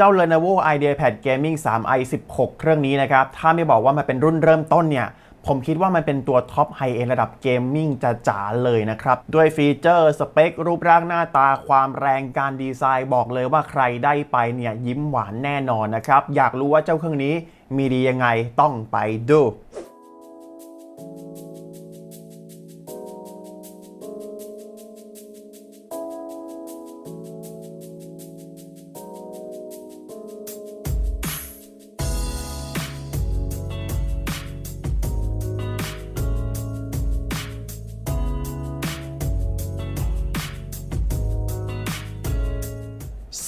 เจ้า Lenovo IdeaPad Gaming 3i 16 เครื่องนี้นะครับ ถ้าไม่บอกว่ามันเป็นรุ่นเริ่มต้นเนี่ยผมคิดว่ามันเป็นตัวท็อปไฮเอ็นระดับเกมมิ่งจ๋าๆเลยนะครับ ด้วยฟีเจอร์สเปค รูปร่างหน้าตาความแรงการดีไซน์บอกเลยว่าใครได้ไปเนี่ย ยิ้มหวานแน่นอนนะครับ อยากรู้ว่าเจ้าเครื่องนี้มีดียังไงต้องไปดู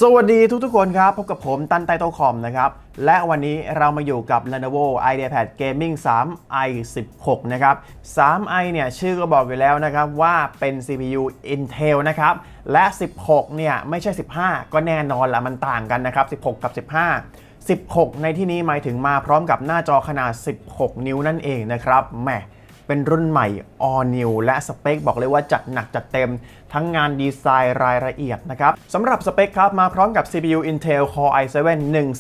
สวัสดีทุกๆคนครับ พบกับผมตันไตโตคอมนะครับ และวันนี้เรามาอยู่กับ Lenovo IdeaPad Gaming 3i 16 นะครับ 3i เนี่ย ชื่อก็บอกอยู่แล้วนะครับ ว่าเป็น CPU Intel นะครับ และ 16 เนี่ย ไม่ใช่ 15 ก็แน่นอนละมันต่างกันนะครับ 16 กับ 15 16 ในที่นี้หมายถึงมาพร้อมกับหน้าจอขนาด 16 นิ้วนั่นเองนะครับแหม เป็นรุ่นใหม่ all new และสเปคบอกเลยว่าจัดหนักจัดเต็ม ทั้งงานดีไซน์รายละเอียดนะครับสำหรับสเปคครับมาพร้อมกับ CPU Intel Core i7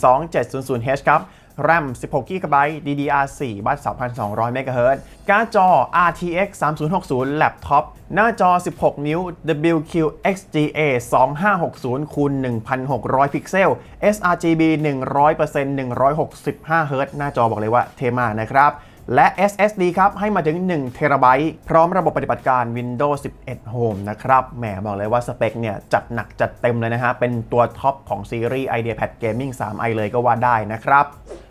12700H ครับ RAM 16 GB DDR4 บัส2,200 MHz การ์ดจอ RTX 3060 Laptop หน้าจอ 16 นิ้ว WQXGA 2560คูณ1,600 พิกเซล sRGB 100% 165 Hz หน้าจอบอกเลยว่าเทมานะครับ และ SSD ครับให้มาถึง1 t b พร้อมระบบปฏิบัติการ Windows 11 Home นะครับแหมบอกเลยว่าสเปคเนี่ยจัดหนักจัดเต็มเลยนะฮะ เป็นตัวท็อปของซีรีส์ IdeaPad Gaming 3i เลยก็ว่าได้นะครับ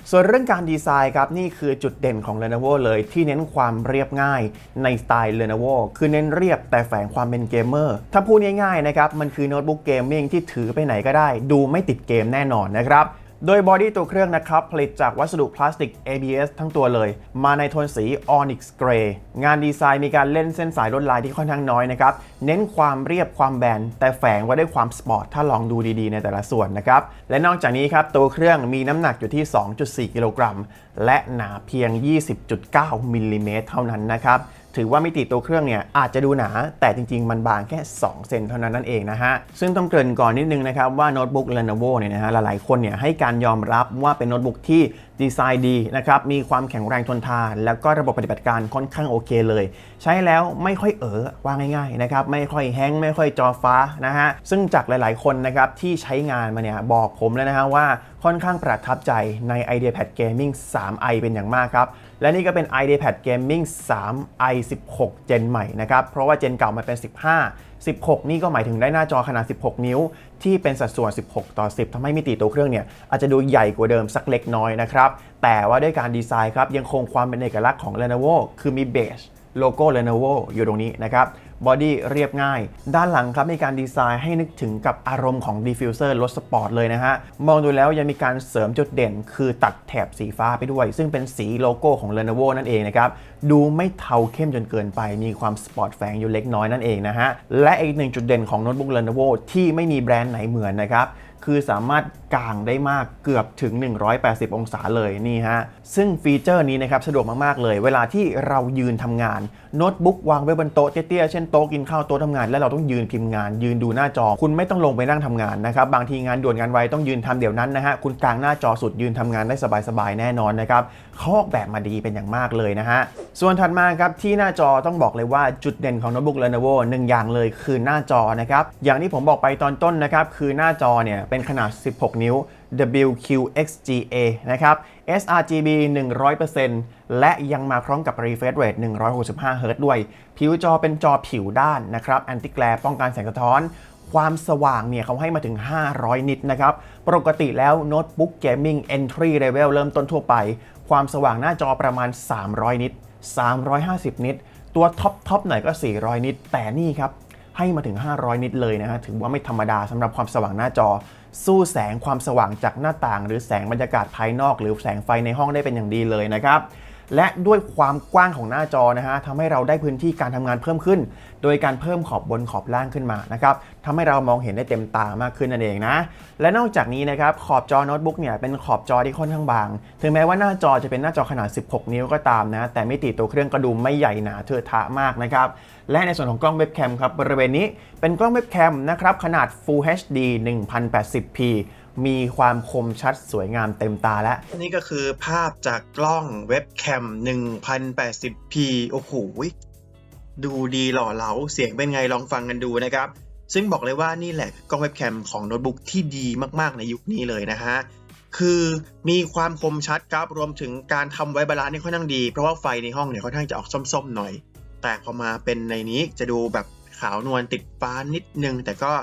ส่วนเรื่องการดีไซน์ครับ นี่คือจุดเด่นของ Lenovo เลยที่เน้นความเรียบง่ายในสไตล์ Lenovo คือเน้นเรียบแต่แฝงความเป็นเกมเมอร์ถ้าพูดง่ายๆนะครับมันคือโน้ตบุ๊กเกมมิ่งที่ถือไปไหนก็ได้ ดูไม่ติดเกมแน่นอนนะครับ โดยบอดี้ตัวเครื่องนะครับ ผลิตจากวัสดุพลาสติก ABS ทั้งตัวเลย มาในโทนสี Onyx Gray งานดีไซน์มีการเล่นเส้นสายลวดลายที่ค่อนข้างน้อยนะครับ เน้นความเรียบความแบน แต่แฝงไว้ด้วยความสปอร์ตถ้าลองดูดีๆ ในแต่ละส่วนนะครับ และนอกจากนี้ครับ ตัวเครื่องมีน้ำหนักอยู่ที่ 2.4 กิโลกรัมและหนาเพียง 20.9มิลลิเมตรเท่านั้นนะครับ ถือว่ามิติตัวเครื่องเนี่ยอาจจะดูหนา แต่จริง ๆ มันบางแค่ 2 เซนเท่านั้นนั่นเองนะฮะ ซึ่งต้องเกริ่นก่อนนิดนึงนะครับว่าโน้ตบุ๊ก Lenovo เนี่ยนะฮะหลายๆคนเนี่ยให้การยอมรับว่าเป็นโน้ตบุ๊กที่ ดีไซน์ดีนะครับมีความแข็งแรงทนทาน แล้วก็ระบบปฏิบัติการค่อนข้างโอเคเลย ใช้แล้วไม่ค่อยเออว่าง่ายๆนะครับไม่ค่อยแฮงไม่ค่อยจอฟ้านะฮะซึ่งจากหลายๆคนนะครับที่ใช้งานมาเนี่ยบอกผมแล้วนะฮะว่าค่อนข้างประทับใจใน IdeaPad Gaming 3i เป็นอย่างมากครับ และนี่ก็เป็น IdeaPad Gaming 3i 16 Gen ใหม่นะครับ เพราะว่า Gen เก่ามันเป็น 15 16 นี่ก็หมายถึงได้หน้าจอขนาด 16 นิ้ว ที่เป็นสัดส่วน 16 ต่อ 10ทำให้มิติตัวเครื่องเนี่ยอาจจะดูใหญ่กว่าเดิมสักเล็กน้อยนะครับ แต่ว่าด้วยการดีไซน์ครับยังคงความเป็นเอกลักษณ์ของ Lenovo คือมีเบสโลโก้ Lenovo อยู่ตรงนี้นะครับ บอดี้เรียบง่าย ด้านหลังครับมีการดีไซน์ให้นึกถึงกับอารมณ์ของดีฟิวเซอร์รถสปอร์ตเลยนะฮะ มองดูแล้วยังมีการเสริมจุดเด่น คือตัดแถบสีฟ้าไปด้วย ซึ่งเป็นสีโลโก้ของ Lenovo นั่นเองนะครับ ดูไม่เทาเข้มจนเกินไป มีความสปอร์ตแฝงอยู่เล็กน้อยนั่นเองนะฮะ และอีกหนึ่งจุดเด่นของโน้ตบุ๊ก Lenovo ที่ไม่มีแบรนด์ไหนเหมือนนะครับคือสามารถกางได้มากเกือบถึง 180 องศาเลยนี่ฮะ ซึ่งฟีเจอร์นี้นะครับสะดวกมาก ๆ เลย เวลาที่เรายืนทำงานโน้ตบุ๊กวางไว้บนโต๊ะเตี้ยๆเช่นโต๊ะกินข้าวโต๊ะทำงาน แล้วเราต้องยืนพิมพ์งาน ยืนดูหน้าจอ คุณไม่ต้องลงไปนั่งทำงานนะครับบางทีงานด่วนงานไวต้องยืนทำเดี๋ยวนั้นนะฮะคุณกลางหน้าจอสุดยืนทำงานได้สบายๆแน่นอนนะครับเขาออกแบบมาดีเป็นอย่างมากเลยนะฮะส่วนถัดมาครับที่หน้าจอต้องบอกเลยว่าจุดเด่นของโน้ตบุ๊ก Lenovo หนึ่งอย่างเลยคือหน้าจอนะครับอย่างที่ผมบอกไปตอนต้นนะครับคือหน้าจอเนี่ยเป็นขนาด 16 นิ้ว WQXGA นะครับ sRGB 100%และยังมาพร้อมกับ refresh rate 165 Hz ด้วย ผิวจอเป็นจอผิวด้านนะครับ anti glare ป้องกันแสงสะท้อน ความสว่างเนี่ยเขาให้มาถึง 500 นิตนะครับ ปกติแล้วโน้ตบุ๊กเกมมิ่ง entry level เริ่มต้นทั่วไป ความสว่างหน้าจอประมาณ 300 นิต 350 นิต ตัวท็อปท็อปหน่อยก็ 400 นิต แต่นี่ครับให้มาถึง 500 นิตเลยนะฮะ ถือว่าไม่ธรรมดาสำหรับความสว่างหน้าจอ สู้แสงความสว่างจากหน้าต่าง หรือแสงบรรยากาศภายนอก หรือแสงไฟในห้องได้เป็นอย่างดีเลยนะครับและด้วยความกว้างของหน้าจอนะฮะทำให้เราได้พื้นที่การทำงานเพิ่มขึ้น โดยการเพิ่มขอบบนขอบล่างขึ้นมานะครับทำให้เรามองเห็นได้เต็มตามากขึ้นนั่นเองนะ และนอกจากนี้นะครับขอบจอโน้ตบุ๊กเนี่ยเป็นขอบจอที่ค่อนข้างบาง ถึงแม้ว่าหน้าจอจะเป็นหน้าจอขนาด 16 นิ้วก็ตามนะ แต่มิติตัวเครื่องก็ดูไม่ใหญ่หนาเทอะทะมากนะครับ และในส่วนของกล้องเว็บแคมครับบริเวณนี้เป็นกล้องเว็บแคมนะครับขนาด Full HD 1080p มีความคมชัดสวยงามเต็มตาแล้ว นี่ก็คือภาพจากกล้องเว็บแคม 1080p โอ้โห ดูดีหล่อเหลา เสียงเป็นไงลองฟังกันดูนะครับ ซึ่งบอกเลยว่านี่แหละกล้องเว็บแคมของโน้ตบุ๊กที่ดีมากๆในยุคนี้เลยนะฮะ คือมีความคมชัดครับ รวมถึงการทำไว้บาลานซ์นี่ค่อนข้างดี เพราะว่าไฟในห้องเนี่ยค่อนข้างจะออกส้มๆหน่อย แต่พอมาเป็นในนี้จะดูแบบขาวนวลติดฟ้านิดนึง แต่ก็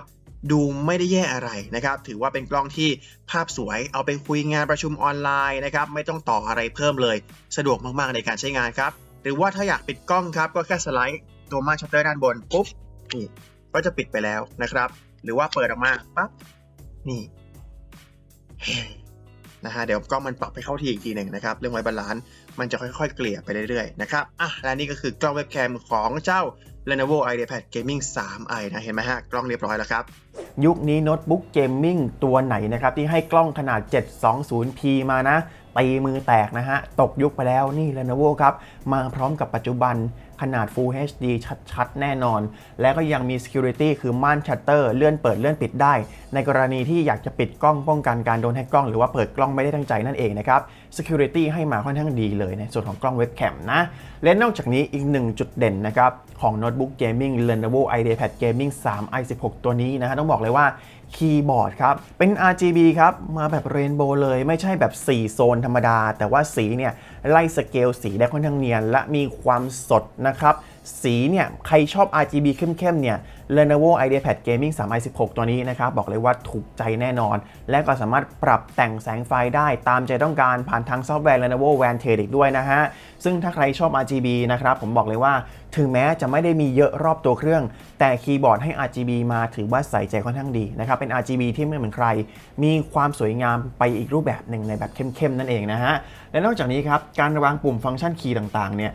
ดูไม่ได้แย่อะไรนะครับ ถือว่าเป็นกล้องที่ภาพสวยเอาไปคุยงานประชุมออนไลน์นะครับไม่ต้องต่ออะไรเพิ่มเลย สะดวกมากๆในการใช้งานครับ หรือว่าถ้าอยากปิดกล้องครับ ก็แค่สไลด์ตัวมาชัตเตอร์ด้านบนปุ๊บนี่ก็จะปิดไปแล้วนะครับ หรือว่าเปิดออกมาปั๊บนี่นะฮะเดี๋ยวกล้องมันปรับให้เข้าที่อีกทีหนึ่งนะครับ เรื่องไว้บาลานซ์ มันจะค่อยๆ เกลี่ยไปเรื่อยๆ นะครับ อะ และนี่ก็คือกล้องเว็บแคมของเจ้า Lenovo IdeaPad Gaming 3i นะ เห็นไหมฮะ กล้องเรียบร้อยแล้วครับ ยุคนี้โน้ตบุ๊กเกมมิ่งตัวไหนนะครับ ที่ให้กล้องขนาด 720p มานะตีมือแตกนะฮะ ตกยุคไปแล้วนี่ Lenovo ครับ มาพร้อมกับปัจจุบันขนาด Full HD ชัด ๆ แน่นอน และก็ยังมี Security คือม่านชัตเตอร์เลื่อนเปิดเลื่อนปิดได้ ในกรณีที่อยากจะปิดกล้องป้องกันการโดนแฮกกล้องหรือว่าเปิดกล้องไม่ได้ตั้งใจนั่นเองนะครับ Security ให้มาค่อนข้างดีเลยในส่วนของกล้องเว็บแคมนะ และนอกจากนี้อีกหนึ่งจุดเด่นนะครับ ของโน้ตบุ๊กเกมมิ่ง Lenovo IdeaPad Gaming 3 i16 ตัวนี้นะฮะต้องบอกเลยว่าคีย์บอร์ดครับ เป็น RGB ครับ มาแบบเรนโบว์เลยไม่ใช่แบบ 4 โซนธรรมดา แต่ว่าสีเนี่ย ไล่สเกลสีได้ค่อนข้างเนียน และมีความสดนะครับ สีเนี่ยใครชอบ RGB เข้มๆเนี่ย Lenovo IdeaPad Gaming 3 i16 ตัวนี้นะครับ บอกเลยว่าถูกใจแน่นอน และก็สามารถปรับแต่งแสงไฟได้ตามใจต้องการผ่านทางซอฟต์แวร์ Lenovo Vantage อีกด้วยนะฮะ ซึ่งถ้าใครชอบ RGB นะครับ ผมบอกเลยว่า ถึงแม้จะไม่ได้มีเยอะรอบตัวเครื่อง แต่คีย์บอร์ดให้ RGB มาถือว่าใส่ใจค่อนข้างดีนะครับเป็น RGB ที่ไม่เหมือนใคร มีความสวยงามไปอีกรูปแบบหนึ่งในแบบเข้มๆนั่นเองนะฮะและนอกจากนี้ครับการวางปุ่มฟังก์ชันคีย์ต่างๆเนี่ย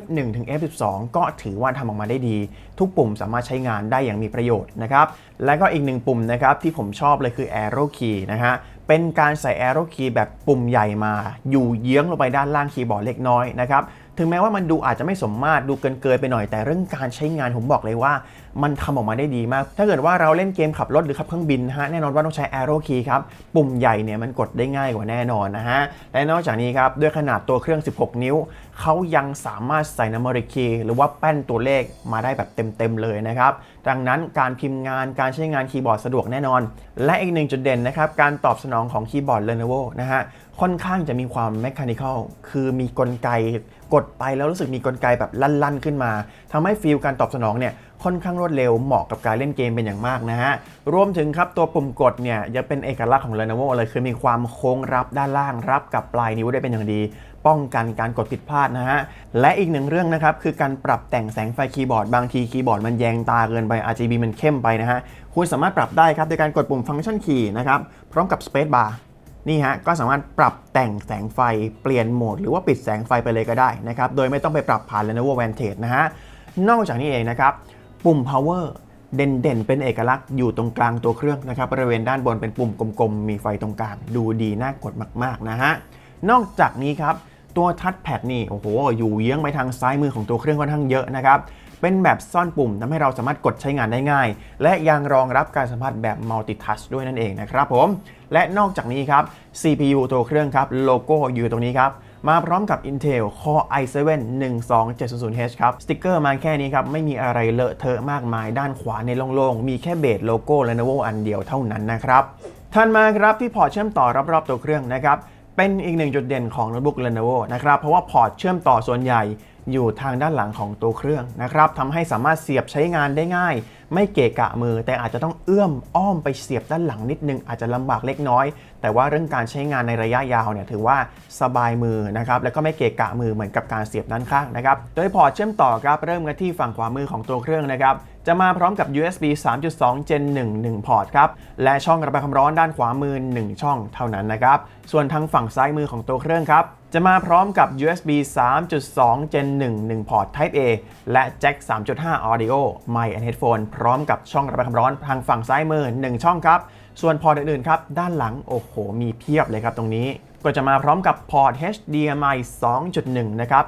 F1 ถึง F12 ก็ถือว่าทำออกมาได้ดี ทุกปุ่มสามารถใช้งานได้อย่างมีประโยชน์นะครับและก็อีกหนึ่งปุ่มนะครับที่ผมชอบเลยคือ Arrow Key นะฮะเป็นการใส่ Arrow Key แบบปุ่มใหญ่มา อยู่เยื้องลงไปด้านล่างคีย์บอร์ดเล็กน้อยนะครับ ถึงแม้ว่ามันดูอาจจะไม่สมมาตรดูเกินเกินไปหน่อยแต่เรื่องการใช้งานผมบอกเลยว่า มันทำออกมาได้ดีมาก ถ้าเกิดว่าเราเล่นเกมขับรถหรือขับเครื่องบินนะฮะแน่นอนว่าต้องใช้ arrow key ครับ ปุ่มใหญ่เนี่ยมันกดได้ง่ายกว่าแน่นอนนะฮะ และนอกจากนี้ครับ ด้วยขนาดตัวเครื่อง 16 นิ้ว เขายังสามารถใส่ numeric key หรือว่าแป้นตัวเลขมาได้แบบเต็มๆเลยนะครับ ดังนั้นการพิมพ์งานการใช้งานคีย์บอร์ดสะดวกแน่นอน และอีกหนึ่งจุดเด่นนะครับการตอบสนองของคีย์บอร์ด Lenovo นะฮะค่อนข้างจะมีความ mechanical คือมีกลไก กดไปแล้วรู้สึกมีกลไกแบบลั่น ๆ ขึ้นมาทำให้ฟีลการตอบสนองเนี่ยค่อนข้างรวดเร็วเหมาะกับการเล่นเกมเป็นอย่างมากนะฮะ รวมถึงครับตัวปุ่มกดเนี่ยยังเป็นเอกลักษณ์ของ Lenovo เลยคือมีความโค้งรับด้านล่างรับกับปลายนิ้วได้เป็นอย่างดี ป้องกันการกดผิดพลาดนะฮะ และอีกหนึ่งเรื่องนะครับคือการปรับแต่งแสงไฟคีย์บอร์ดบางทีคีย์บอร์ดมันแยงตาเกินไป RGB มันเข้มไปนะฮะคุณสามารถปรับได้ครับโดยการกดปุ่มฟังก์ชันคีย์นะครับพร้อมกับ Space Bar นี่ฮะก็สามารถปรับแต่งแสงไฟเปลี่ยนโหมด หรือว่าปิดแสงไฟไปเลยก็ได้นะครับโดยไม่ต้องไปปรับผ่าน Lenovo Vantage นะฮะนอกจากนี้เองนะครับปุ่ม power เด่นๆ เป็นเอกลักษณ์อยู่ตรงกลางตัวเครื่องนะครับบริเวณด้านบนเป็นปุ่มกลมๆ มีไฟตรงกลาง ดูดีน่ากดมากๆนะฮะนอกจากนี้ครับตัวทัชแพดนี่โอ้โหอยู่เยื้องไปทางซ้ายมือของตัวเครื่องค่อนข้างเยอะนะครับเป็นแบบซ่อนปุ่มทำให้เราสามารถกดใช้งานได้ง่าย และยังรองรับการสัมผัสแบบ multi touch ด้วยนั่นเองนะครับผม และนอกจากนี้ครับ CPU ตัวเครื่องครับโลโก้อยู่ตรงนี้ครับ มาพร้อมกับ Intel Core i7 12700H ครับ สติกเกอร์มาแค่นี้ครับ ไม่มีอะไรเลอะเทอะมากมายด้านขวาในโล่งๆ มีแค่เบสโลโก้ Lenovo อันเดียวเท่านั้นนะครับถัดมาครับที่พอร์ตเชื่อมต่อรอบๆตัวเครื่องนะครับเป็นอีกหนึ่งจุดเด่นของโน้ตบุ๊ก Lenovo นะครับเพราะว่าพอร์ตเชื่อมต่อส่วนใหญ่ อยู่ทางด้านหลังของตัวเครื่องนะครับทำให้สามารถเสียบใช้งานได้ง่าย ไม่เกะกะมือ แต่อาจจะต้องเอื้อมอ้อมไปเสียบด้านหลังนิดนึงอาจจะลำบากเล็กน้อย แต่ว่าเรื่องการใช้งานในระยะยาวเนี่ยถือว่าสบายมือนะครับแล้วก็ไม่เกะกะมือเหมือนกับการเสียบด้านข้างนะครับโดยพอร์ตเชื่อมต่อครับเริ่มกันที่ฝั่งขวามือของตัวเครื่องนะครับ จะมาพร้อมกับ USB 3.2 Gen 1 1 พอร์ตครับ และช่องระบายความร้อนด้านขวามือ 1 ช่องเท่านั้นนะครับ ส่วนทางฝั่งซ้ายมือของตัวเครื่องครับจะมาพร้อมกับ USB 3.2 Gen 1 1 พอร์ต Type A และ Jack 3.5 Audio Mic and Headphone พร้อมกับช่องระบายความร้อนทางฝั่งซ้ายมือ 1 ช่องครับ ส่วนพอร์ตอื่นๆครับ ด้านหลัง โอ้โห มีเพียบเลยครับตรงนี้ ก็จะมาพร้อมกับพอร์ต HDMI 2.1 นะครับ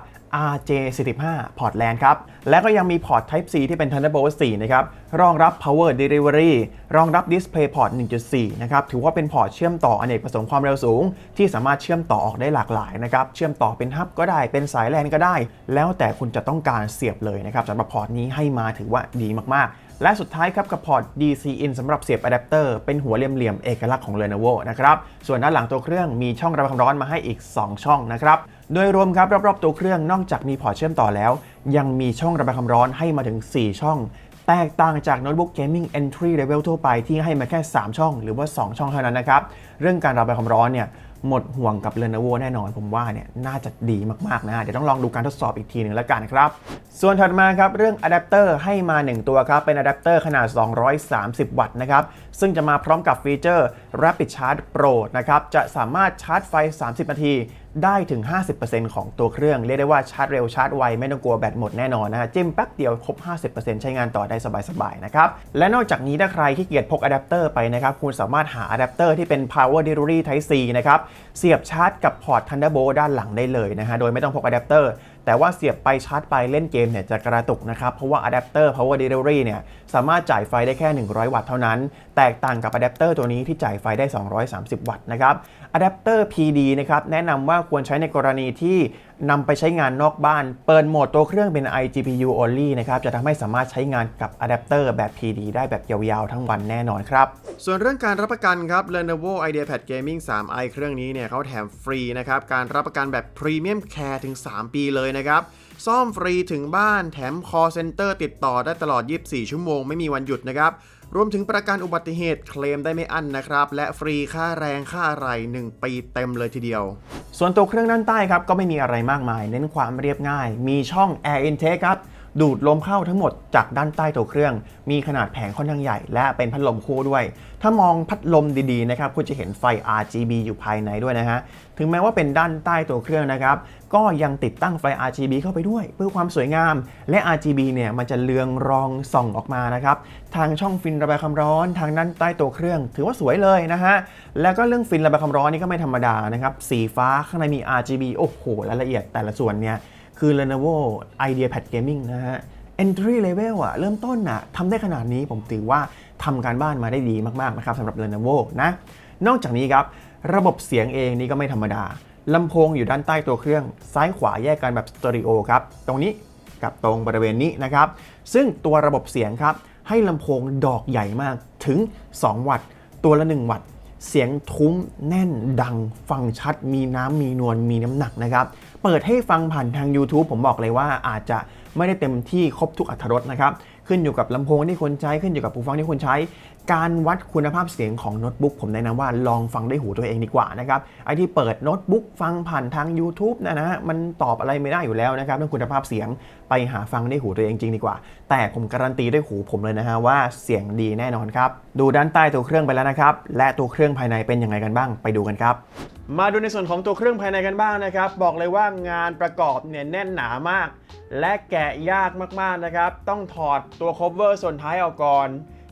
RJ45 พอร์ตแลนครับ และก็ยังมีพอร์ต Type C ที่เป็น Thunderbolt 4 นะครับ รองรับ Power Delivery รองรับ Display Port 1.4 นะครับ ถือว่าเป็นพอร์ตเชื่อมต่ออเนกประสงค์ความเร็วสูง ที่สามารถเชื่อมต่อออกได้หลากหลายนะครับ เชื่อมต่อเป็นฮับก็ได้ เป็นสายแลนก็ได้ แล้วแต่คุณจะต้องการเสียบเลยนะครับสำหรับพอร์ตนี้ให้มาถือว่าดีมากๆ และสุดท้ายครับกับพอร์ต DC in สำหรับเสียบอะแดปเตอร์เป็นหัวเหลี่ยมๆเอกลักษณ์ของ Lenovo นะครับส่วนด้านหลังตัวเครื่องมีช่องระบายความร้อนมาให้อีก 2 ช่องนะครับโดยรวมครับรอบๆตัวเครื่องนอกจากมีพอร์ตเชื่อมต่อแล้ว ยังมีช่องระบายความร้อนให้มาถึง 4 ช่อง แตกต่างจากโน้ตบุ๊กเกมมิ่ง entry level ทั่วไปที่ให้มาแค่ 3 ช่อง หรือว่า 2 ช่องเท่านั้นนะครับเรื่องการระบายความร้อนเนี่ย หมดห่วงกับ Lenovo แน่นอน ผมว่าเนี่ยน่าจะดีมากๆนะฮะเดี๋ยวต้องลองดูการทดสอบอีกทีหนึ่งแล้วกันครับ ส่วนถัดมาครับเรื่องอะแดปเตอร์ให้มา 1 ตัวครับ เป็นอะแดปเตอร์ขนาด 230 วัตต์นะครับ ซึ่งจะมาพร้อมกับฟีเจอร์ Rapid Charge Pro นะครับ จะสามารถชาร์จไฟ 30 นาที ได้ถึง 50%ของตัวเครื่องเรียกได้ว่าชาร์จเร็วชาร์จไวไม่ต้องกลัวแบตหมดแน่นอนนะฮะจิ้มแป๊บเดียวครบ 50%ใช้งานต่อได้สบายๆนะครับและนอกจากนี้ถ้าใครที่เกียจพกอะแดปเตอร์ไปนะครับคุณสามารถหาอะแดปเตอร์ที่เป็น Power Delivery Type C นะครับเสียบชาร์จกับพอร์ต Thunderbolt ด้านหลังได้เลยนะฮะโดยไม่ต้องพกอะแดปเตอร์แต่ว่าเสียบไปชาร์จไปเล่นเกมเนี่ยจะกระตุกนะครับ เพราะว่าอะแดปเตอร์ Power Delivery เนี่ยสามารถจ่ายไฟได้แค่ 100 วัตต์เท่านั้น แตกต่างกับอะแดปเตอร์ตัวนี้ที่จ่ายไฟได้ 230 วัตต์นะครับ อะแดปเตอร์ PD นะครับแนะนำว่าควรใช้ในกรณีที่นำไปใช้งานนอกบ้าน เปิดโหมดตัวเครื่องเป็น iGPU only นะครับจะทำให้สามารถใช้งานกับอะแดปเตอร์แบบ PD ได้แบบยาวๆ ทั้งวันแน่นอนครับ ส่วนเรื่องการรับประกันครับ Lenovo IdeaPad Gaming 3i เครื่องนี้เนี่ยเขาแถมฟรีนะครับ การรับประกันแบบ Premium Care ถึง 3 ปีเลยนะครับ ซ่อมฟรีถึงบ้านแถม call center ติดต่อได้ตลอด 24 ชั่วโมงไม่มีวันหยุดนะครับ รวมถึงประกันอุบัติเหตุเคลมได้ไม่อั้นนะครับ และฟรีค่าแรงค่าอะไร 1 ปีเต็มเลยทีเดียว ส่วนตัวเครื่องด้านใต้ครับก็ไม่มีอะไรมากมาย เน้นความเรียบง่าย มีช่อง Air Intake ครับ ดูดลมเข้าทั้งหมดจากด้านใต้ตัวเครื่อง มีขนาดแผงค่อนข้างใหญ่ และเป็นพัดลมคู่ด้วย ถ้ามองพัดลมดีๆนะครับคุณจะเห็นไฟ RGB อยู่ภายในด้วยนะฮะ ถึงแม้ว่าเป็นด้านใต้ตัวเครื่องนะครับ ก็ยังติดตั้งไฟ RGB เข้าไปด้วย เพื่อความสวยงาม และ RGB เนี่ยมันจะเลืองรองส่องออกมานะครับ ทางช่องฟินระบายความร้อน ทางด้านใต้ตัวเครื่อง ถือว่าสวยเลยนะฮะ แล้วก็เรื่องฟินระบายความร้อนนี่ก็ไม่ธรรมดานะครับ สีฟ้าข้างในมี RGB โอ้โหรายละเอียดแต่ละส่วนเนี่ย คือ Lenovo IdeaPad Gaming นะฮะ entry level อะเริ่มต้นอะทำได้ขนาดนี้ผมถือว่าทำการบ้านมาได้ดีมากๆนะครับสำหรับ Lenovo นะ นอกจากนี้ครับ ระบบเสียงเองนี่ก็ไม่ธรรมดาลำโพงอยู่ด้านใต้ตัวเครื่องซ้ายขวาแยกกันแบบสเตอริโอครับ ตรงนี้กับตรงบริเวณนี้นะครับ ซึ่งตัวระบบเสียงครับ ให้ลำโพงดอกใหญ่มากถึง 2 วัตต์ ตัวละ 1 วัตต์ เสียงทุ้มแน่นดังฟังชัด มีน้ำมีนวลมีน้ำหนักนะครับ เปิดให้ฟังผ่านทาง YouTube ผมบอกเลยว่าอาจจะไม่ได้เต็มที่ครบทุกอรรถรสนะครับ ขึ้นอยู่กับลำโพงที่คนใช้ขึ้นอยู่กับหูฟังที่คนใช้ การวัดคุณภาพเสียงของโน้ตบุ๊กผมแนะนำว่าลองฟังด้วยหูตัวเองดีกว่านะครับไอที่เปิดโน้ตบุ๊กฟังผ่านทาง YouTube นะนะมันตอบอะไรไม่ได้อยู่แล้วนะครับเรื่องคุณภาพเสียงไปหาฟังด้วยหูตัวเองจริงดีกว่า แต่ผมการันตีด้วยหูผมเลยนะฮะว่าเสียงดีแน่นอนครับดูด้านใต้ตัวเครื่องไปแล้วนะครับและตัวเครื่องภายในเป็นยังไงกันบ้าง ไปดูกันครับมาดูในส่วนของตัวเครื่องภายในกันบ้างนะครับ บอกเลยว่างานประกอบเนี่ยแน่นหนามาก และแกะยากมากๆนะครับ ต้องถอดตัว cover ส่วนท้ายออกก่อน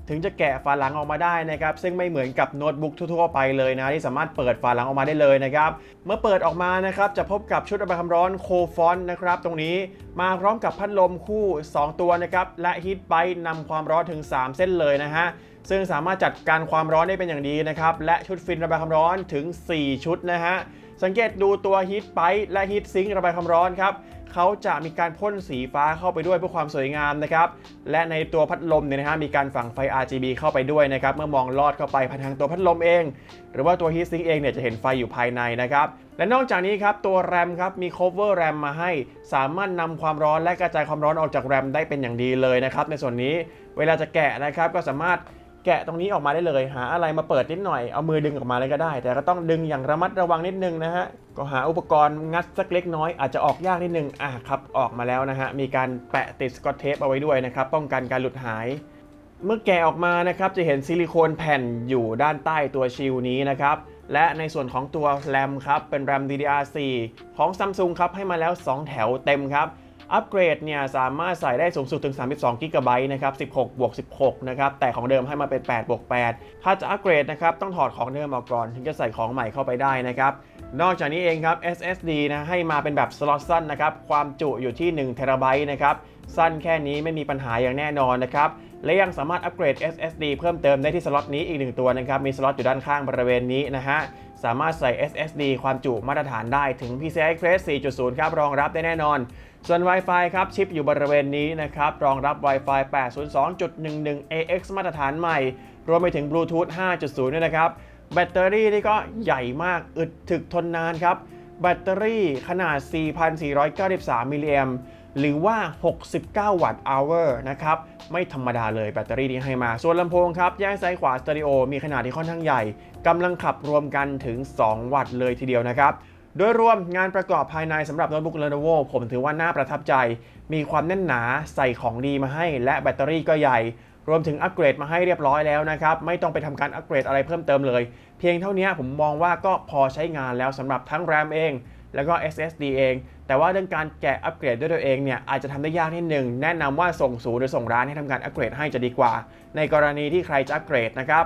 ถึงจะแกะฝาหลังออกมาได้นะครับซึ่งไม่เหมือนกับโน้ตบุ๊กทั่วๆไปเลยนะที่สามารถเปิดฝาหลังออกมาได้เลยนะครับเมื่อเปิดออกมานะครับจะพบกับชุดระบายความร้อนโคฟอนนะครับตรงนี้มาพร้อมกับพัดลมคู่ 2 ตัวนะครับและฮีทไบต์นำความร้อนถึง 3 เส้นเลยนะฮะซึ่งสามารถจัดการความร้อนได้เป็นอย่างดีนะครับและชุดฟินระบายความร้อนถึง 4 ชุดนะฮะสังเกตดูตัวฮีทไ i และฮีทซิงค์ระบายความร้อนครับ เขาจะมีการพ่นสีฟ้าเข้าไปด้วยเพื่อความสวยงามนะครับ และในตัวพัดลมเนี่ยนะฮะมีการฝังไฟ RGB เข้าไปด้วยนะครับ เมื่อมองลอดเข้าไปผ่านทางตัวพัดลมเอง หรือว่าตัวฮีทซิงเองเนี่ยจะเห็นไฟอยู่ภายในนะครับ และนอกจากนี้ครับตัวแรมครับมี cover RAM มาให้ สามารถนำความร้อนและกระจายความร้อนออกจากแรมได้เป็นอย่างดีเลยนะครับในส่วนนี้เวลาจะแกะนะครับก็สามารถ แกะตรงนี้ออกมาได้เลย หาอะไรมาเปิดนิดหน่อยเอามือดึงออกมาเลยก็ได้ แต่ก็ต้องดึงอย่างระมัดระวังนิดนึงนะฮะก็หาอุปกรณ์งัดสักเล็กน้อยอาจจะออกยากนิดนึงอะครับออกมาแล้วนะฮะมีการแปะติดสกอตเทปเอาไว้ด้วยนะครับป้องกันการหลุดหาย เมื่อแกะออกมานะครับจะเห็นซิลิโคนแผ่นอยู่ด้านใต้ตัวชิลนี้นะครับและในส่วนของตัวแรมครับเป็นแรม DDR4 ของ Samsung ครับให้มาแล้ว 2 แถวเต็มครับ อัปเกรดเนี่ยสามารถใส่ได้สูงสุดถึง 32 g b นะครับ 16 บวก 16 นะครับ แต่ของเดิมให้มาเป็น 8 บวก 8 ถ้าจะอัปเกรดนะครับ ต้องถอดของเดิมออกก่อน ถึงจะใส่ของใหม่เข้าไปได้นะครับ นอกจากนี้เองครับ SSD นะให้มาเป็นแบบสล็อตสั้นนะครับ ความจุอยู่ที่1 t b นะครับ สั้นแค่นี้ไม่มีปัญหาอย่างแน่นอนนะครับ และยังสามารถอัปเกรด SSD เพิ่มเติมได้ที่สล็อตนี้อีกหนึ่งตัวนะครับ มีสล็อตอยู่ด้านข้างบริเวณนี้นะฮะสามารถใส่ SSD ความจุมาตรฐานได้ถึง PCI Express 4.0 ครับ รองรับได้แน่นอน ส่วน Wi-Fi ครับชิปอยู่บริเวณนี้นะครับ รองรับ Wi-Fi 802.11 AX มาตรฐานใหม่ รวมไปถึง Bluetooth 5.0 ด้วยนะครับ แบตเตอรี่นี่ก็ใหญ่มากอึดถึกทนนานครับ แบตเตอรี่ขนาด 4,493 มิลลิแอมหรือว่า 69 วัตต์ hour นะครับ ไม่ธรรมดาเลยแบตเตอรี่ที่ให้มา ส่วนลำโพงครับ แยกซ้ายขวาสเตอริโอมีขนาดที่ค่อนข้างใหญ่กำลังขับรวมกันถึง 2 วัตต์เลยทีเดียวนะครับ โดยรวมงานประกอบภายในสำหรับโน้ตบุ๊ก Lenovo ผมถือว่าน่าประทับใจ มีความแน่นหนาใส่ของดีมาให้ และแบตเตอรี่ก็ใหญ่ รวมถึงอัปเกรดมาให้เรียบร้อยแล้วนะครับ ไม่ต้องไปทำการอัปเกรดอะไรเพิ่มเติมเลย เพียงเท่านี้ผมมองว่าก็พอใช้งานแล้วสำหรับทั้ง RAM เอง แล้วก็ SSD เอง แต่ว่าเรื่องการแกะอัปเกรดด้วยตัวเองเนี่ยอาจจะทำได้ยากนิดหนึ่งแนะนำว่าส่งศูนย์หรือส่งร้านให้ทำการอัปเกรดให้จะดีกว่า ในกรณีที่ใครจะอัปเกรดนะครับ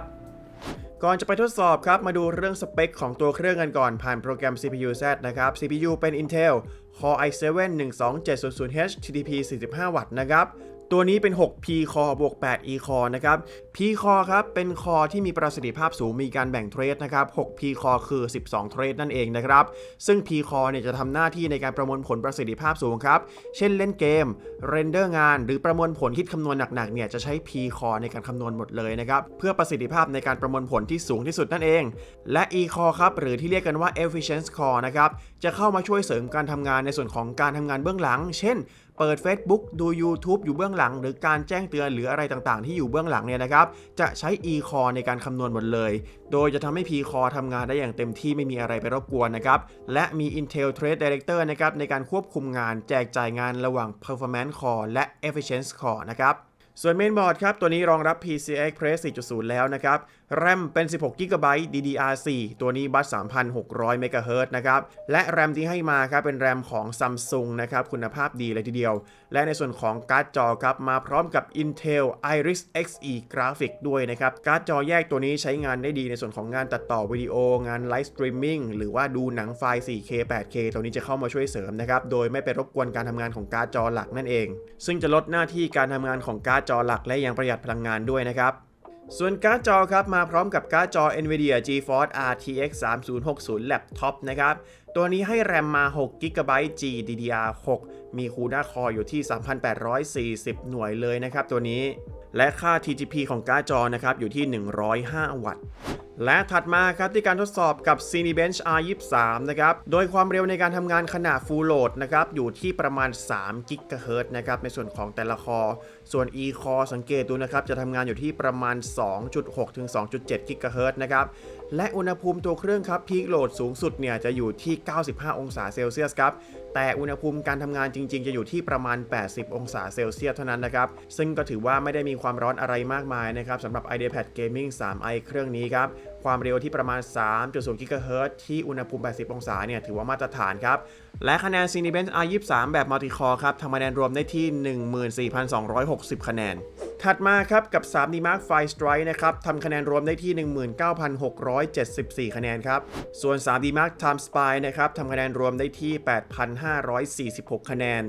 ก่อนจะไปทดสอบครับ มาดูเรื่องสเปคของตัวเครื่องกันก่อนผ่านโปรแกรม CPU Z นะครับ CPU เป็น Intel Core i7 12700H TDP 45 วัตต์นะครับ ตัวนี้เป็น 6 P Core บวก8 E Core นะครับ P Core ครับ เป็นคอที่มีประสิทธิภาพสูงมีการแบ่งเทรดนะครับ6 P Core คือ 12 เทรดนั่นเองนะครับ ซึ่ง P Core เนี่ยจะทำหน้าที่ในการประมวลผลประสิทธิภาพสูงครับ เช่นเล่นเกม เรนเดอร์งาน หรือประมวลผลคิดคำนวณหนักๆเนี่ยจะใช้ P Core ในการคำนวณหมดเลยนะครับ เพื่อประสิทธิภาพในการประมวลผลที่สูงที่สุดนั่นเอง และ E Core ครับ หรือที่เรียกกันว่า Efficiency Core นะครับ จะเข้ามาช่วยเสริมการทำงานในส่วนของการทำงานเบื้องหลัง เช่น เปิด Facebook ดู YouTube อยู่เบื้องหลัง หรือการแจ้งเตือนหรืออะไรต่างๆ ที่อยู่เบื้องหลังเนี่ยนะครับ จะใช้ e-core ในการคำนวณหมดเลย โดยจะทำให้ p-core ทำงานได้อย่างเต็มที่ไม่มีอะไรไปรบกวนนะครับ และมี Intel Trade Director นะครับในการควบคุมงานแจกจ่ายงานระหว่าง Performance Core และ Efficiency Core นะครับส่วนเมนบอร์ดครับ ตัวนี้รองรับ PCI Express 4.0 แล้วนะครับ RAM เป็น 16 GB DDR4 ตัวนี้บัส3,600 MHz นะครับ และ RAM ที่ให้มาครับเป็น RAM ของ Samsung นะครับ คุณภาพดีเลยทีเดียว และในส่วนของการ์ดจอครับ มาพร้อมกับ Intel Iris Xe Graphic ด้วยนะครับ การ์ดจอแยกตัวนี้ใช้งานได้ดีในส่วนของงานตัดต่อวิดีโอ งานไลฟ์สตรีมมิ่งหรือว่าดูหนังไฟล์ 4K 8K ตัวนี้จะเข้ามาช่วยเสริมนะครับ โดยไม่ไปรบกวนการทำงานของการ์ดจอหลักนั่นเอง ซึ่งจะลดหน้าที่การทำงานของการ์ดจอหลัก และยังประหยัดพลังงานด้วยนะครับ ส่วนการ์ดจอครับมาพร้อมกับการ์ดจอ NVIDIA GeForce RTX 3060 Laptop นะครับ ตัวนี้ให้แรมมา 6 GB GDDR6 มีคูด้าคออยู่ที่ 3,840 หน่วยเลยนะครับตัวนี้ และค่า TGP ของการ์ดจอนะครับอยู่ที่ 105 วัตต์ และถัดมาครับที่การทดสอบกับ Cinebench R23 นะครับ โดยความเร็วในการทำงานขนาด Full Load นะครับอยู่ที่ประมาณ3 GHz นะครับในส่วนของแต่ละคอ ส่วน E คอสังเกตดูนะครับจะทำงานอยู่ที่ประมาณ 2.6 ถึง 2.7 GHz นะครับ และอุณหภูมิตัวเครื่องครับพีคโหลดสูงสุดเนี่ยจะอยู่ที่ 95 องศาเซลเซียสครับ แต่อุณหภูมิการทำงานจริง ๆ จะอยู่ที่ประมาณ 80 องศาเซลเซียสเท่านั้นนะครับ ซึ่งก็ถือว่าไม่ได้มีความร้อนอะไรมากมายนะครับสำหรับ IdeaPad Gaming 3i เครื่องนี้ครับ ความเร็วที่ประมาณ 3.0 GHz ที่อุณหภูมิ 80 องศาเนี่ยถือว่ามาตรฐานครับ และคะแนน Cinebench R23 แบบ Multi-Core ครับทำคะแนนรวมได้ที่ 14,260 คะแนน ถัดมาครับกับ 3D Mark f i Strike นะครับทำคะแนนรวมได้ที่ 19,674 คะแนนครับ ส่วน 3D Mark Time Spy นะครับทำคะแนนรวมได้ที่ 8,546 คะแนน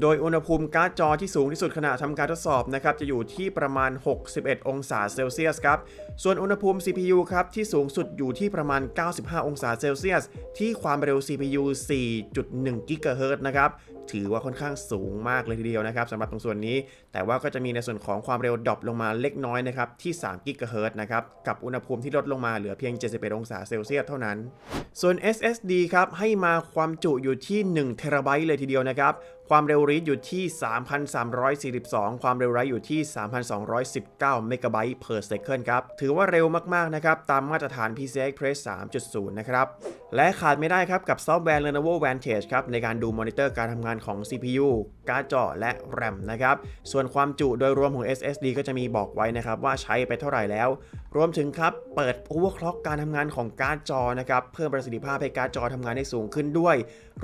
โดยอุณหภูมิการ์ดจอที่สูงที่สุดขณะทำการทดสอบนะครับจะอยู่ที่ประมาณ 61 องศาเซลเซียสครับ ส่วนอุณหภูมิ CPU ครับที่สูงสุดอยู่ที่ประมาณ 95 องศาเซลเซียส ที่ความเร็ว CPU 4.1 GHz นะครับถือว่าค่อนข้างสูงมากเลยทีเดียวนะครับสำหรับตรงส่วนนี้ แต่ว่าก็จะมีในส่วนของความเร็วดรอปลงมาเล็กน้อยนะครับที่3 GHz นะครับกับอุณหภูมิที่ลดลงมาเหลือเพียง 71 องศาเซลเซียสเท่านั้น ส่วน SSD ครับให้มาความจุอยู่ที่1เทราไบต์เลยทีเดียวนะครับ ความเร็วรีดอยู่ที่ 3,342 ความเร็วไรอยู่ที่ 3,219 เมกะไบต์ per second ครับ ถือว่าเร็วมาก ๆ นะครับ ตามมาตรฐาน PCI Express 3.0 นะครับ และขาดไม่ได้ครับกับซอฟต์แวร์ Lenovo Vantage ครับ ในการดูมอนิเตอร์การทำงานของ CPU การ์ดจอ และ RAM นะครับ ส่วนความจุโดยรวมของ SSD ก็จะมีบอกไว้นะครับ ว่าใช้ไปเท่าไหร่แล้ว รวมถึงครับ เปิด overclock การทำงานของการ์ดจอนะครับ เพิ่มประสิทธิภาพให้การ์ดจอทำงานได้สูงขึ้นด้วย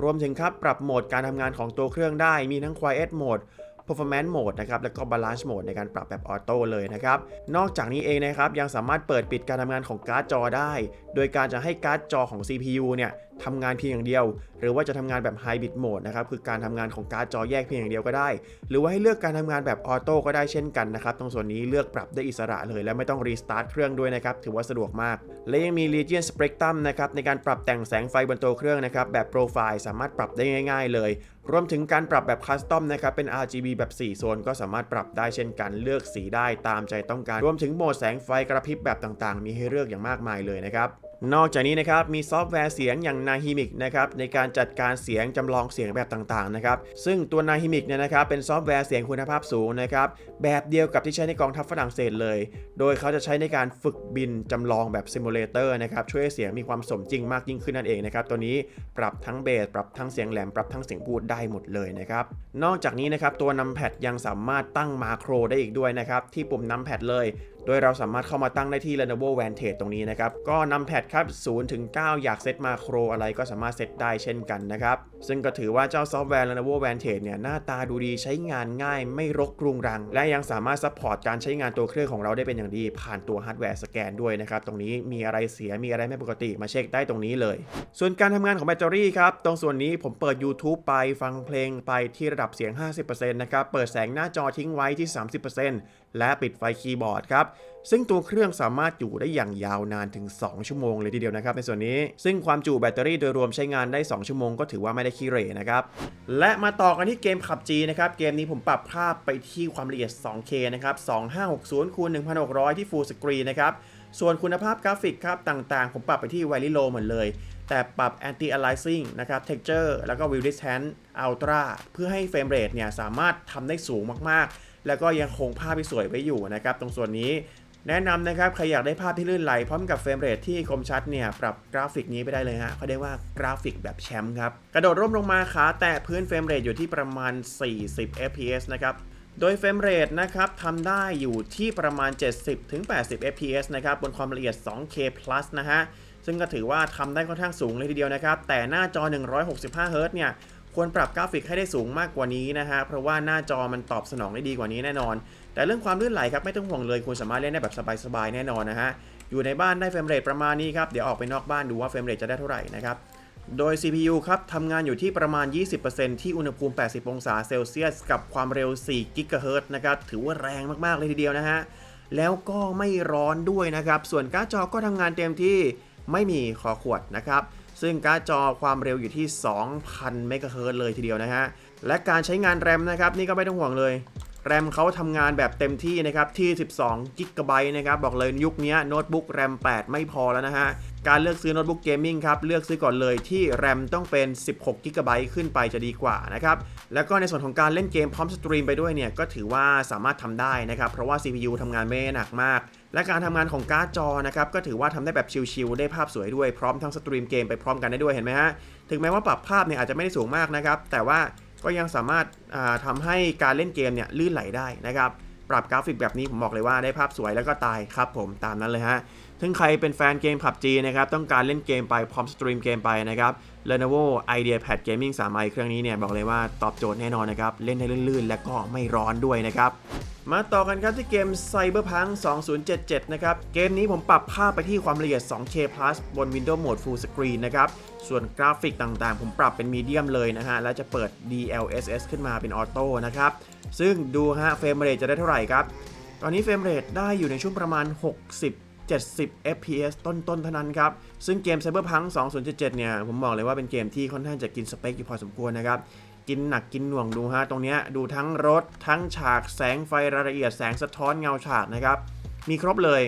รวมถึงครับ ปรับโหมดการทำงานของตัวเครื่องได้ มีทั้ง Quiet Mode performance mode นะครับ แล้วก็ balance mode ในการปรับแบบออโต้เลยนะครับ นอกจากนี้เองนะครับ ยังสามารถเปิดปิดการทำงานของการ์ดจอได้ โดยการจะให้การ์ดจอของ CPU เนี่ยทำงานเพียงอย่างเดียว หรือว่าจะทำงานแบบ hybrid mode นะครับ คือการทำงานของการ์ดจอแยกเพียงอย่างเดียวก็ได้ หรือว่าให้เลือกการทำงานแบบออโต้ก็ได้เช่นกันนะครับ ตรงส่วนนี้เลือกปรับได้อิสระเลย และไม่ต้องรีสตาร์ทเครื่องด้วยนะครับ ถือว่าสะดวกมาก และยังมี Legion Spectrum นะครับในการปรับแต่งแสงไฟบนตัวเครื่องนะครับแบบโปรไฟล์สามารถปรับได้ง่าย ๆ เลย รวมถึงการปรับแบบคัสตอมนะครับ เป็น RGB แบบ 4 โซนก็สามารถปรับได้เช่นกัน เลือกสีได้ตามใจต้องการ รวมถึงโหมดแสงไฟกระพริบแบบต่างๆ มีให้เลือกอย่างมากมายเลยนะครับ นอกจากนี้นะครับมีซอฟต์แวร์เสียงอย่าง Nahimic นะครับในการจัดการเสียงจำลองเสียงแบบต่างๆนะครับซึ่งตัว Nahimic เนี่ยนะครับเป็นซอฟต์แวร์เสียงคุณภาพสูงนะครับแบบเดียวกับที่ใช้ในกองทัพฝรั่งเศสเลย โดยเขาจะใช้ในการฝึกบินจำลองแบบซิมูเลเตอร์นะครับช่วยเสียงมีความสมจริงมากยิ่งขึ้นนั่นเองนะครับตัวนี้ปรับทั้งเบสปรับทั้งเสียงแหลมปรับทั้งเสียงพูดได้หมดเลยนะครับนอกจากนี้นะครับตัวนำแพดยังสามารถตั้งมาโครได้อีกด้วยนะครับที่ปุ่มนำแพดเลย โดยเราสามารถเข้ามาตั้งได้ที่ Lenovo Vantage ตรงนี้นะครับ ก็นำแพดครับ0ถึง9อยากเซตมาโครอะไรก็สามารถเซตได้เช่นกันนะครับ ซึ่งก็ถือว่าเจ้าซอฟต์แวร์ Lenovo Vantage เนี่ยหน้าตาดูดีใช้งานง่ายไม่รกรุงรัง และยังสามารถซัพพอร์ตการใช้งานตัวเครื่องของเราได้เป็นอย่างดี ผ่านตัวฮาร์ดแวร์สแกนด้วยนะครับ ตรงนี้มีอะไรเสียมีอะไรไม่ปกติมาเช็คได้ตรงนี้เลย ส่วนการทำงานของแบตเตอรี่ครับ ตรงส่วนนี้ผมเปิด YouTube ไปฟังเพลงไปที่ระดับเสียง 50%นะครับ เปิดแสงหน้าจอทิ้งไว้ที่ 30% และปิดไฟคีย์บอร์ดครับซึ่งตัวเครื่องสามารถอยู่ได้อย่างยาวนานถึง 2 ชั่วโมงเลยทีเดียวนะครับในส่วนนี้ ซึ่งความจุแบตเตอรี่โดยรวมใช้งานได้ 2 ชั่วโมงก็ถือว่าไม่ได้ขี้เหร่นะครับ และมาต่อกันที่เกม PUBG นะครับ เกมนี้ผมปรับภาพไปที่ความละเอียด 2K นะครับ 2560คูณ1600 ที่ Full Screen นะครับ ส่วนคุณภาพกราฟิกครับต่างๆ ผมปรับไปที่ Very Low เหมือนเลย แต่ปรับ Anti Aliasing นะครับ Texture แล้วก็ View Distance Ultra เพื่อให้เฟรมเรทเนี่ยสามารถทำได้สูงมากๆ แล้วก็ยังคงภาพที่สวยไว้อยู่นะครับตรงส่วนนี้แนะนำนะครับใครอยากได้ภาพที่ลื่นไหลพร้อมกับเฟรมเรทที่คมชัดเนี่ยปรับกราฟิกนี้ไปได้เลยฮะเขาเรียกว่ากราฟิกแบบแชมป์ครับกระโดดร่มลงมาขาแตะพื้นเฟรมเรทอยู่ที่ประมาณ 40 fps นะครับโดยเฟรมเรทนะครับทำได้อยู่ที่ประมาณ 70-80 fps นะครับบนความละเอียด 2K plus นะฮะซึ่งก็ถือว่าทำได้ค่อนข้างสูงเลยทีเดียวนะครับแต่หน้าจอ 165 Hz เนี่ย ควรปรับกราฟิกให้ได้สูงมากกว่านี้นะฮะ เพราะว่าหน้าจอมันตอบสนองได้ดีกว่านี้แน่นอน แต่เรื่องความลื่นไหลครับไม่ต้องห่วงเลยคุณสามารถเล่นได้แบบสบายๆแน่นอนนะฮะ อยู่ในบ้านได้เฟรมเรทประมาณนี้ครับ เดี๋ยวออกไปนอกบ้านดูว่าเฟรมเรทจะได้เท่าไหร่นะครับ โดย CPU ครับทำงานอยู่ที่ประมาณ 20%ที่อุณหภูมิ 80 องศาเซลเซียส กับความเร็ว 4 กิกะเฮิรตซ์นะครับ ถือว่าแรงมากๆเลยทีเดียวนะฮะ แล้วก็ไม่ร้อนด้วยนะครับ ส่วนการ์ดจอก็ทำงานเต็มที่ ไม่มีขอขวดนะครับ ซึ่งการ์ดจอความเร็วอยู่ที่ 2,000 เมกะเฮิรตเลยทีเดียวนะฮะ และการใช้งานแรมนะครับ นี่ก็ไม่ต้องห่วงเลย แรมเขาทำงานแบบเต็มที่นะครับที่ 12 g b นะครับบอกเลยยุคนี้โน้ตบุ๊กแรม 8 ไม่พอแล้วนะฮะ การเลือกซื้อโน้ตบุ๊กเกมมิ่งครับ เลือกซื้อก่อนเลยที่แรมต้องเป็น 16 g b ขึ้นไปจะดีกว่านะครับ แล้วก็ในส่วนของการเล่นเกมพร้อมสตรีมไปด้วยเนี่ย ก็ถือว่าสามารถทำได้นะครับ เพราะว่า CPU ทำงานไม่หนักมากและการทำงานของการ์ดจอนะครับก็ถือว่าทำได้แบบชิลๆได้ภาพสวยด้วยพร้อมทั้งสตรีมเกมไปพร้อมกันได้ด้วยเห็นไหมฮะ ถึงแม้ว่าปรับภาพเนี่ยอาจจะไม่ได้สูงมากนะครับ แต่ว่า ก็ยังสามารถทำทำให้การเล่นเกมเนี่ยลื่นไหลได้นะครับ ปรับกราฟิกแบบนี้ผมบอกเลยว่าได้ภาพสวยแล้วก็ตายครับผมตามนั้นเลยฮะ ถึงใครเป็นแฟนเกม PUBG นะครับต้องการเล่นเกมไปพร้อมสตรีมเกมไปนะครับ Lenovo IdeaPad Gaming 3 i เครื่องนี้เนี่ยบอกเลยว่าตอบโจทย์แน่นอนนะครับ เล่นได้ลื่นๆ และก็ไม่ร้อนด้วยนะครับ มาต่อกันครับที่เกม Cyberpunk 2077 นะครับ เกมนี้ผมปรับภาพไปที่ความละเอียด 2K Plus บน Windows Mode Full Screen นะครับ ส่วนกราฟิกต่างๆ ผมปรับเป็นมีเดียมเลยนะฮะ แล้วจะเปิด DLSS ขึ้นมาเป็นออโต้นะครับ ซึ่งดูฮะเฟรมเรทจะได้เท่าไหร่ครับ ตอนนี้เฟรมเรทได้อยู่ในช่วงประมาณ 60 70 fps ต้นๆเท่านั้นครับ ซึ่งเกม Cyberpunk 2077 เนี่ย ผมบอกเลยว่าเป็นเกมที่ค่อนข้างจะกินสเปคอยู่พอสมควรนะครับ กินหนักกินหน่วงดูฮะ ตรงนี้ดูทั้งรถ ทั้งฉากแสงไฟรายละเอียดแสงสะท้อนเงาฉากนะครับ มีครบเลย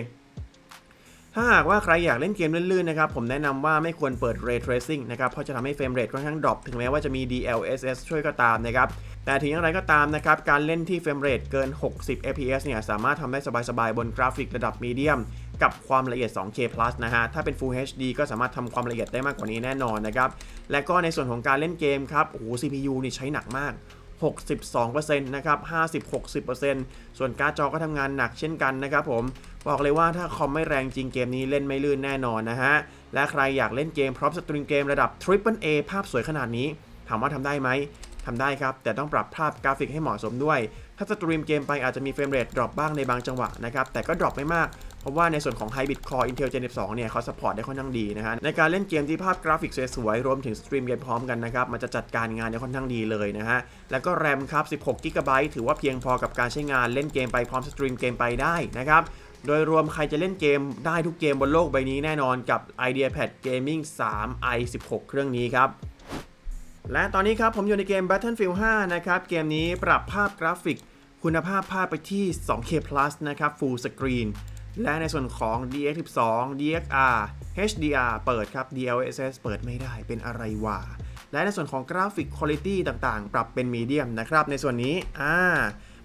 ถ้าหากว่าใครอยากเล่นเกมลื่นๆนะครับ ผมแนะนำว่าไม่ควรเปิด Ray Tracing นะครับ เพราะจะทำให้เฟรมเรทค่อนข้างดรอปถึงแม้ว่าจะมี DLSS ช่วยก็ตามนะครับแต่ถึงอย่างไรก็ตามนะครับ การเล่นที่เฟรมเรทเกิน 60 fps เนี่ย สามารถทำได้สบายๆ บนกราฟิกระดับมีเดียม กับความละเอียด 2K Plus นะฮะ ถ้าเป็น Full HD ก็สามารถทำความละเอียดได้มากกว่านี้แน่นอนนะครับ และก็ในส่วนของการเล่นเกมครับ โอ้โห CPU นี่ใช้หนักมาก 62%นะครับ 50-60%ส่วนการ์ดจอก็ทำงานหนักเช่นกันนะครับผม บอกเลยว่าถ้าคอมไม่แรงจริงเกมนี้เล่นไม่ลื่นแน่นอนนะฮะ และใครอยากเล่นเกมพร้อมสตรีมเกมระดับ Triple A ภาพสวยขนาดนี้ ถามว่าทำได้ไหมทำได้ครับ แต่ต้องปรับภาพกราฟิกให้เหมาะสมด้วย ถ้าสตรีมเกมไปอาจจะมีเฟรมเรทดรอปบ้างในบางจังหวะนะครับ แต่ก็ดรอปไม่มาก เพราะว่าในส่วนของ Hybrid Core Intel Gen 12 เนี่ยเขาสปอร์ตได้ค่อนข้างดีนะฮะในการเล่นเกมที่ภาพกราฟิกสวยๆรวมถึงสตรีมเกมพร้อมกันนะครับมันจะจัดการงานได้ค่อนข้างดีเลยนะฮะแล้วก็แรมครับ 16 g b ถือว่าเพียงพอกับการใช้งานเล่นเกมไปพร้อมสตรีมเกมไปได้นะครับโดยรวมใครจะเล่นเกมได้ทุกเกมบนโลกใบนี้แน่นอนกับ IdeaPad Gaming 3 i16 เครื่องนี้ครับและตอนนี้ครับผมอยู่ในเกม Battlefield 5 นะครับ เกมนี้ปรับภาพกราฟิก คุณภาพภาพไปที่ 2K Plus นะครับ Full Screen และในส่วนของ DX12 DXR HDR เปิดครับ DLSS เปิดไม่ได้เป็นอะไรวะและในส่วนของกราฟิกคุณภาพต่างๆ ปรับเป็นมีเดียมนะครับ ในส่วนนี้อ่า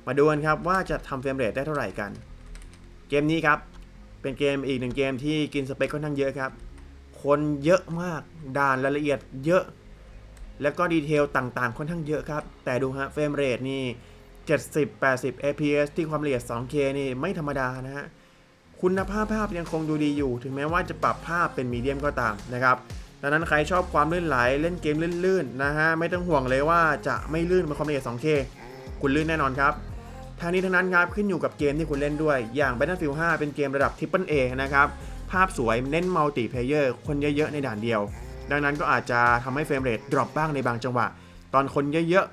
มาดูกันครับว่าจะทำเฟรมเรทได้เท่าไหร่กัน เกมนี้ครับ เป็นเกมอีกหนึ่งเกมที่กินสเปคค่อนข้างเยอะครับ คนเยอะมากด่านรายละเอียดเยอะ แล้วก็ดีเทลต่างๆ ค่อนข้างเยอะครับ แต่ดูฮะเฟรมเรทนี่ 70-80 fps ที่ความละเอียด 2K นี่ไม่ธรรมดานะฮะ คุณภาพภาพยังคงดูดีอยู่ ถึงแม้ว่าจะปรับภาพเป็นมีเดียมก็ตามนะครับดังนั้นใครชอบความลื่นไหลเล่นเกมลื่นๆนะฮะไม่ต้องห่วงเลยว่าจะไม่ลื่นเป็นความละเอียด 2K คุณลื่นแน่นอนครับทางนี้ทั้งนั้นครับขึ้นอยู่กับเกมที่คุณเล่นด้วย อย่าง Battlefield 5 เป็นเกมระดับ Triple A นะครับภาพสวยเน้นมัลติเพลเยอร์คนเยอะๆในด่านเดียว ดังนั้นก็อาจจะทำให้เฟรมเรทดรอปบ้างในบางจังหวะ ตอนคนเยอะ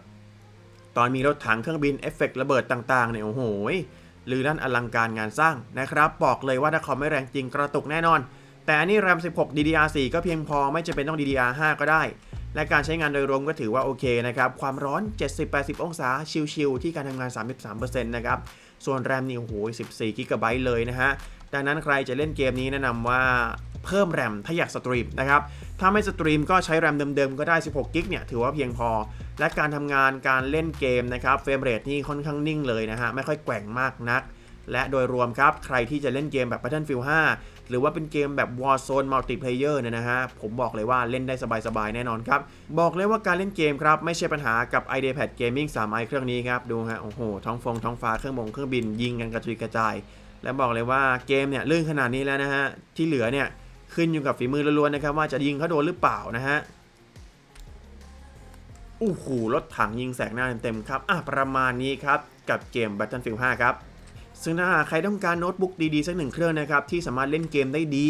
ๆ ตอนมีรถถังเครื่องบินเอฟเฟกระเบิดต่างๆเนี่ยโอ้โห หรือด้านอลังการงานสร้างนะครับ บอกเลยว่าถ้าคอมไม่แรงจริงกระตุกแน่นอน แต่อันนี้ RAM 16 DDR4 ก็เพียงพอไม่จำเป็นต้อง DDR5 ก็ได้ และการใช้งานโดยรวมก็ถือว่าโอเคนะครับ ความร้อน 70-80 องศา ชิลๆ ที่การทำงาน 33%นะครับ ส่วน RAM นี่โอ้โห14 GB เลยนะฮะ ดังนั้นใครจะเล่นเกมนี้แนะนำว่า เพิ่ม RAM ถ้าอยากสตรีมนะครับ ถ้าไม่สตรีมก็ใช้ RAM เดิมๆ ก็ได้ 16กิกเนี่ยถือว่าเพียงพอ และการทำงานการเล่นเกมนะครับเฟรมเรทนี่ค่อนข้างนิ่งเลยนะฮะ ไม่ค่อยแกว่งมากนัก และโดยรวมครับ ใครที่จะเล่นเกมแบบ Battlefield 5 หรือว่าเป็นเกมแบบ Warzone Multiplayer เนี่ยนะฮะ ผมบอกเลยว่าเล่นได้สบายๆ แน่นอนครับ บอกเลยว่าการเล่นเกมครับ ไม่ใช่ปัญหากับ IdeaPad Gaming 3i เครื่องนี้ครับดูฮะโอ้โหท้องฟงท้องฟ้าเครื่องบงเครื่องบินยิงกันกระจุยกระจาย และบอกเลยว่าเกมเนี่ยลื่นขนาดนี้แล้วนะฮะที่เหลือเนี่ย ขึ้นอยู่กับฝีมือล้วนๆนะครับว่าจะยิงเขาโดนหรือเปล่านะฮะอู้หูรถถังยิงแสกหน้าเต็มๆครับอะประมาณนี้ครับ กับเกม Battlefield 5 ครับ ซึ่งถ้าหากใครต้องการโน้ตบุ๊กดีๆ สักหนึ่งเครื่องนะครับ ที่สามารถเล่นเกมได้ดี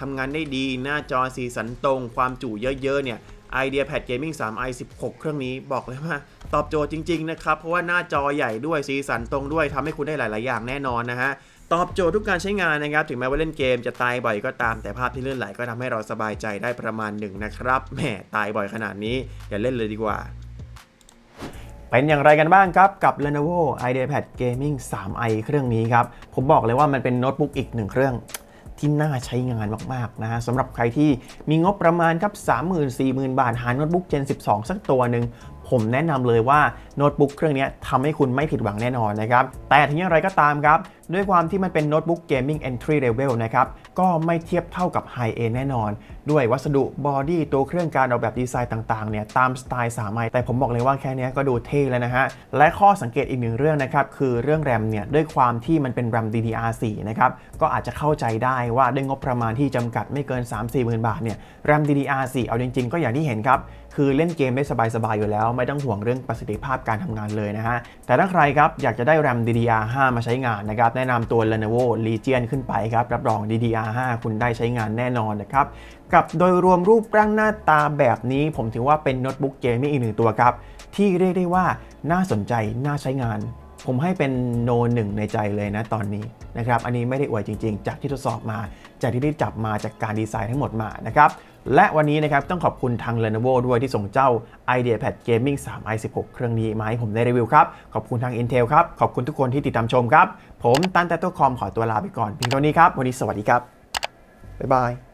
ทำงานได้ดี หน้าจอสีสันตรง ความจุเยอะๆ เนี่ย IdeaPad Gaming 3 i 16เครื่องนี้บอกเลยว่า ตอบโจทย์จริง ๆ นะครับ เพราะว่าหน้าจอใหญ่ด้วยสีสันตรงด้วยทำให้คุณได้หลาย ๆ อย่างแน่นอนนะฮะ ตอบโจทย์ทุกการใช้งานนะครับ ถึงแม้ว่าเล่นเกมจะตายบ่อยก็ตาม แต่ภาพที่เลื่อนไหลก็ทำให้เราสบายใจได้ประมาณหนึ่งนะครับ แหมตายบ่อยขนาดนี้ อย่าเล่นเลยดีกว่า เป็นอย่างไรกันบ้างครับกับ Lenovo IdeaPad Gaming 3i เครื่องนี้ครับ ผมบอกเลยว่ามันเป็นโน้ตบุ๊กอีกหนึ่งเครื่องที่น่าใช้งานมาก ๆ นะฮะสำหรับใครที่มีงบประมาณครับ 30,000 40,000 บาท หาโน้ตบุ๊ก Gen 12 สักตัวหนึ่งผมแนะนำเลยว่าโน้ตบุ๊กเครื่องนี้ทำให้คุณไม่ผิดหวังแน่นอนนะครับ แต่ถึงอย่างไรก็ตามครับ ด้วยความที่มันเป็นโน้ตบุ๊กเกมมิ่ง entry level นะครับ ก็ไม่เทียบเท่ากับ high end แน่นอน ด้วยวัสดุบอดี้ตัวเครื่องการออกแบบดีไซน์ต่างๆเนี่ยตามสไตล์สามไมแต่ผมบอกเลยว่าแค่นี้ก็ดูเท่แล้วนะฮะ และข้อสังเกตอีกหนึ่งเรื่องนะครับ คือเรื่องแรมเนี่ยด้วยความที่มันเป็น RAM DDR4 นะครับก็อาจจะเข้าใจได้ว่าด้วยงบประมาณที่จำกัดไม่เกิน 3-4หมื่นบาทเนี่ย RAM DDR4 เอาจริง ๆ ก็อย่างที่เห็นครับคือเล่นเกมได้สบาย ๆ อยู่แล้ว ไม่ต้องห่วงเรื่องประสิทธิภาพการทำงานเลยนะฮะแต่ถ้าใครครับอยากจะได้ RAM DDR5 มาใช้งานนะครับแนะนำตัว Lenovo Legion ขึ้นไปครับ รับรอง DDR5 คุณได้ใช้งานแน่นอนนะครับ กับโดยรวมรูปร่างหน้าตาแบบนี้ ผมถือว่าเป็นโน้ตบุ๊กเกมมิ่งอีกหนึ่งตัวครับ ที่เรียกได้ว่าน่าสนใจน่าใช้งาน ผมให้เป็นโนหนึ่งในใจเลยนะตอนนี้นะครับ อันนี้ไม่ได้อวยจริง ๆ จากที่ทดสอบมา จากที่ได้จับมาจากการดีไซน์ทั้งหมดมานะครับ และวันนี้นะครับต้องขอบคุณทาง Lenovo ด้วยที่ส่งเจ้า IdeaPad Gaming 3 i 16 เครื่องนี้มาให้ผมได้รีวิวครับ ขอบคุณทาง Intel ครับ ขอบคุณทุกคนที่ติดตามชมครับ ผมตันแต่ตัวคอมขอตัวลาไปก่อนเพียงเท่านี้ครับ วันนี้สวัสดีครับ บ๊ายบาย